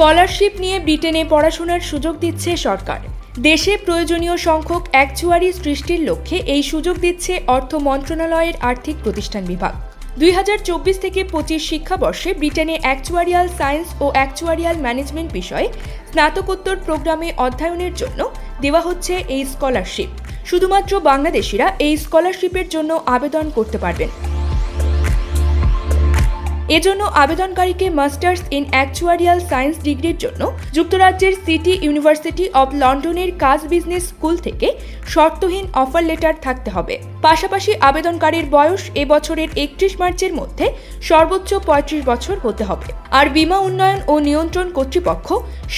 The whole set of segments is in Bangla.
স্কলারশিপ নিয়ে ব্রিটেনে পড়াশোনার সুযোগ দিচ্ছে সরকার। দেশে প্রয়োজনীয় সংখ্যক অ্যাকচুয়ারি সৃষ্টির লক্ষ্যে এই সুযোগ দিচ্ছে অর্থ মন্ত্রণালয়ের আর্থিক প্রতিষ্ঠান বিভাগ। দুই হাজার চব্বিশ থেকে পঁচিশ শিক্ষাবর্ষে ব্রিটেনে অ্যাকচুয়ারিয়াল সায়েন্স ও অ্যাকচুয়ারিয়াল ম্যানেজমেন্ট বিষয়ে স্নাতকোত্তর প্রোগ্রামে অধ্যয়নের জন্য দেওয়া হচ্ছে এই স্কলারশিপ। শুধুমাত্র বাংলাদেশিরা এই স্কলারশিপের জন্য আবেদন করতে পারবেন। এজন্য আবেদনকারীকে মাস্টার্স ইন অ্যাকচুয়ারিয়াল সায়েন্স ডিগ্রির জন্য যুক্তরাজ্যের সিটি ইউনিভার্সিটি অব লন্ডনের কাজ বিজনেস স্কুল থেকে শর্তহীন অফার লেটার থাকতে হবে। পাশাপাশি আবেদনকারীর বয়স এ বছরের একত্রিশ মার্চের মধ্যে সর্বোচ্চ পঁয়ত্রিশ বছর হতে হবে। আর বিমা উন্নয়ন ও নিয়ন্ত্রণ কর্তৃপক্ষ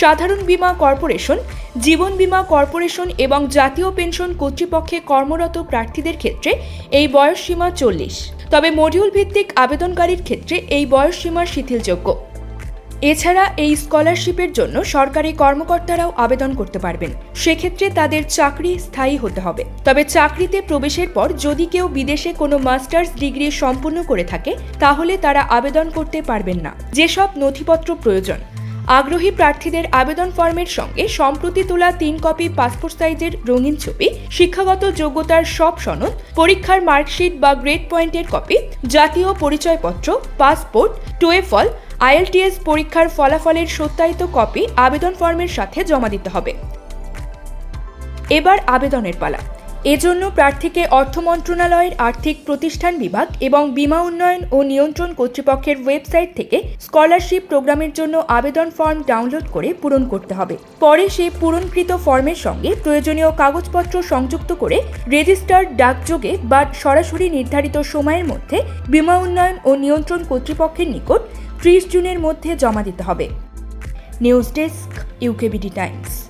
সাধারণ বীমা কর্পোরেশন, জীবন বীমা কর্পোরেশন এবং জাতীয় পেনশন কর্তৃপক্ষে কর্মরত প্রার্থীদের ক্ষেত্রে এই বয়স সীমা চল্লিশ। তবে মডিউল ভিত্তিক আবেদনকারীর ক্ষেত্রে এই বয়স সীমা শিথিলযোগ্য। এছাড়া এই স্কলারশিপের জন্য সরকারি কর্মকর্তারাও আবেদন করতে পারবেন। সেক্ষেত্রে তাদের চাকরি স্থায়ী হতে হবে। তবে চাকরিতে প্রবেশের পর যদি কেউ বিদেশে কোনো মাস্টার্স ডিগ্রি সম্পূর্ণ করে থাকে, তাহলে তারা আবেদন করতে পারবেন না। যেসব নথিপত্র প্রয়োজন আগ্রহী প্রার্থীদের আবেদন ফর্মের সঙ্গে সম্প্রতি তোলা তিন কপি পাসপোর্ট সাইজের রঙিন ছবি, শিক্ষাগত যোগ্যতার সব সনদ, পরীক্ষার মার্কশিট বা গ্রেড পয়েন্টের কপি, জাতীয় পরিচয়পত্র, পাসপোর্ট টোয়েফল আইএলটিএস পরীক্ষার ফলাফলের সত্যায়িত কপি আবেদন ফর্মের সাথে জমা দিতে হবে। এবার আবেদনের পালা। এজন্য প্রার্থীকে অর্থ মন্ত্রণালয়ের আর্থিক প্রতিষ্ঠান বিভাগ এবং বীমা উন্নয়ন ও নিয়ন্ত্রণ কর্তৃপক্ষের ওয়েবসাইট থেকে স্কলারশিপ প্রোগ্রামের জন্য আবেদন ফর্ম ডাউনলোড করে পূরণ করতে হবে। পরে সেই পূরণকৃত ফর্মের সঙ্গে প্রয়োজনীয় কাগজপত্র সংযুক্ত করে রেজিস্টার্ড ডাকযোগে বা সরাসরি নির্ধারিত সময়ের মধ্যে বীমা উন্নয়ন ও নিয়ন্ত্রণ কর্তৃপক্ষের নিকট ত্রিশ জুনের মধ্যে জমা দিতে হবে। News desk UKBD times.